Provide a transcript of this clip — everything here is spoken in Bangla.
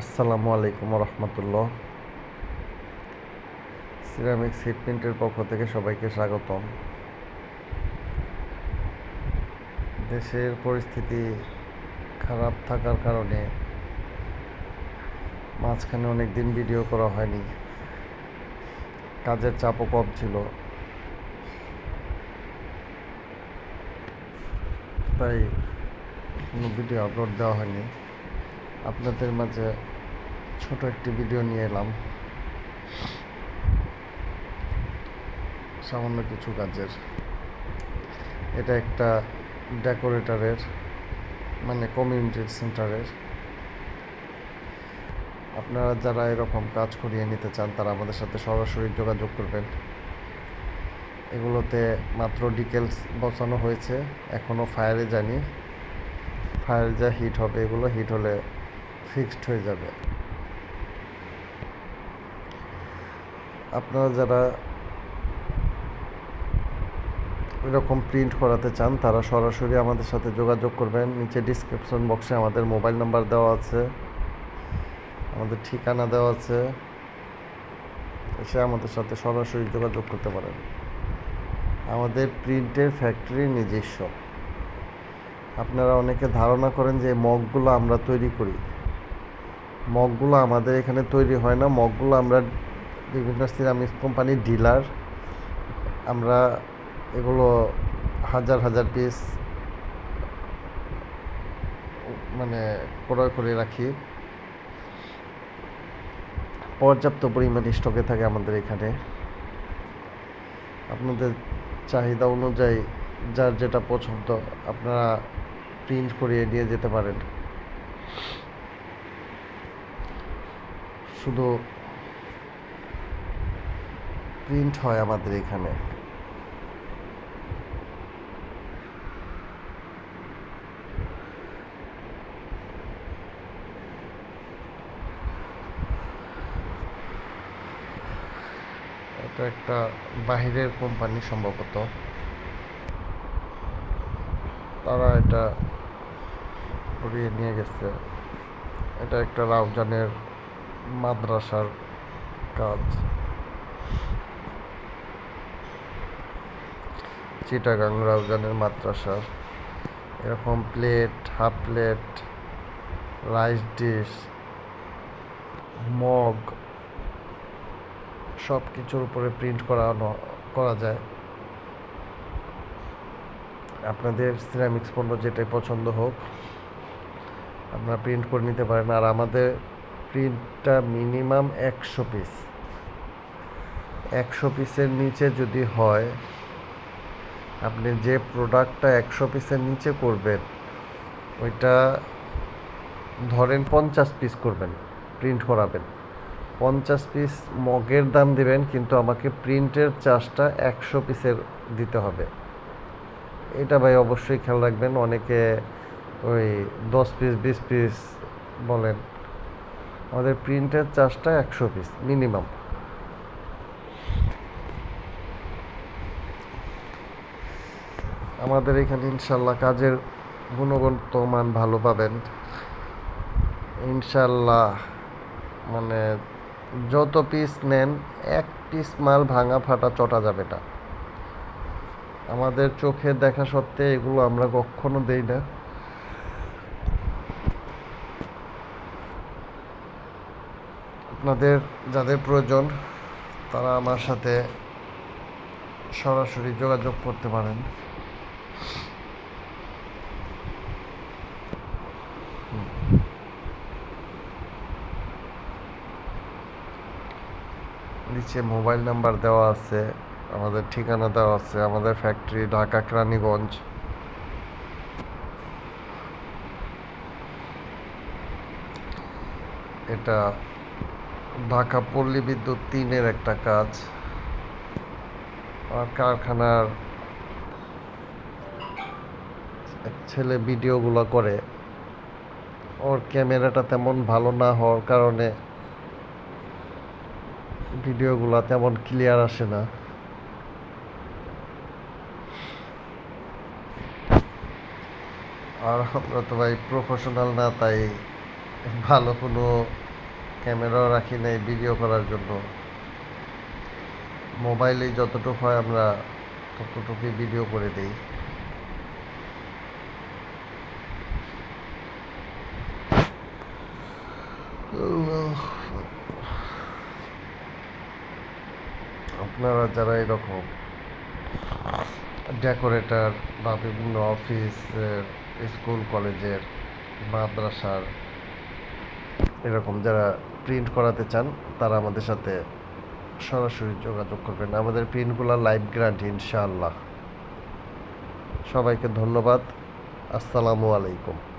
আসসালামু আলাইকুম রহমতুল্লাহ সিরামিক সিট প্রিন্টের পক্ষ থেকে সবাইকে স্বাগতম। দেশের পরিস্থিতি খারাপ থাকার কারণে মাঝখানে অনেক দিন ভিডিও করা হয়নি। কাজের চাপও কম ছিল। তাই কোনো ভিডিও আপলোড দেওয়া হয়নি। আপনাদের মাঝে ছোট একটি ভিডিও নিয়ে এলাম। সামান্য কিছু কাজের। এটা একটা ডেকোরেটরের মানে কমিউনিটি সেন্টারের আপনারা যারা এরকম কাজ করিয়ে নিতে চান, তারা আমাদের সাথে সরাসরি যোগাযোগ করবেন। এগুলোতে মাত্র ডিটেলস বসানো হয়েছে। এখনও ফায়ারে যায়নি। ফায়ার যা হিট হবে, এগুলো হিট হলে ফিক্সড হয়ে যাবে। আপনারা যারা এরকম প্রিন্ট করাতে চান, তারা সরাসরি আমাদের সাথে যোগাযোগ করবেন। নিচে ডিসক্রিপশন বক্সে আমাদের মোবাইল নাম্বার দেওয়া আছে। আমাদের ঠিকানা দেওয়া আছে। এসে আমাদের সাথে সরাসরি যোগাযোগ করতে পারেন। আমাদের প্রিন্টের ফ্যাক্টরি নিজস্ব। আপনারা অনেকে ধারণা করেন যে মগগুলো আমরা তৈরি করি। মগগুলো আমাদের এখানে তৈরি হয় না। মগগুলো আমরা বিভিন্ন সিরামিক্স কোম্পানির ডিলার। আমরা এগুলো হাজার হাজার পিস মানে ক্রয় করে রাখি। পর্যাপ্ত পরিমাণ স্টকে থাকে আমাদের এখানে। আপনাদের চাহিদা অনুযায়ী যার যেটা পছন্দ, আপনারা প্রিন্ট করিয়ে নিয়ে যেতে পারেন। শুধু প্রিন্ট হয় আমাদের এখানে। এটা একটা বাহিরের কোম্পানি সম্ভবত। তারা এটা করিয়ে নিয়ে গেছে। এটা একটা রাউজানের মাদ্রাসার কাজ। চিটাগাং রাউজানের মাদ্রাসার এরকম plate half plate rice dish mug সব কিছুর উপরে প্রিন্ট করানো, করা যায়। আপনাদের সিরামিক্স পণ্য যেটাই পছন্দ হোক, আপনারা প্রিন্ট করে নিতে পারেন। আর আমাদের প্রিন্টটা মিনিমাম একশো পিস। একশো পিসের নিচে যদি হয়, আপনি যে প্রোডাক্টটা একশো পিসের নিচে করবেন, ওইটা ধরেন পঞ্চাশ পিস করবেন, প্রিন্ট করাবেন। পঞ্চাশ পিস মগের দাম দেবেন, কিন্তু আমাকে প্রিন্টের চার্জটা একশো পিসের দিতে হবে। এটা ভাই অবশ্যই খেয়াল রাখবেন, অনেকে ওই দশ পিস, বিশ পিস বলেন আমাদের প্রিন্টের চার্জটা একশো পিস মিনিমাম আমাদের এখানে ইনশাল্লাহ কাজের গুণগত মান ভালো পাবেন। ইনশাল্লাহ মানে যত পিস নেন, এক পিস মাল ভাঙা ফাটা চটা যাবে না। আমাদের চোখে দেখা সত্ত্বে এগুলো আমরা কখনো দেই না। আপনাদের যাদের প্রয়োজন, তারা আমার সাথে সরাসরি যোগাযোগ করতে পারেন। নিচে মোবাইল নাম্বার দেওয়া আছে, আমাদের ঠিকানা দেওয়া আছে, আমাদের ফ্যাক্টরি ঢাকা কেরানীগঞ্জ। এটা ঢাকা পল্লী বিদ্যুৎ তিনের একটা কাজ। আর কারখানার ছেলে ভিডিওগুলো করে। ওর ক্যামেরাটা তেমন ভালো না হওয়ার কারণে ভিডিওগুলো তেমন ক্লিয়ার আসে না। আর আমরা তো ভাই প্রফেশনাল না, তাই ভালো কোনো ক্যামেরাও রাখি নাই ভিডিও করার জন্য। মোবাইলে যতটুকু হয় আমরা ততটুকুই ভিডিও করে দিই। আপনারা যারা এরকম ডেকোরেটর বা বিভিন্ন অফিসের স্কুল কলেজের মাদ্রাসার, এরকম যারা প্রিন্ট করাতে চান, তারা আমাদের সাথে সরাসরি যোগাযোগ করবেন। আমাদের প্রিন্টগুলো লাইভ গ্রান্ট ইনশাআল্লাহ। সবাইকে ধন্যবাদ। আসসালামু আলাইকুম।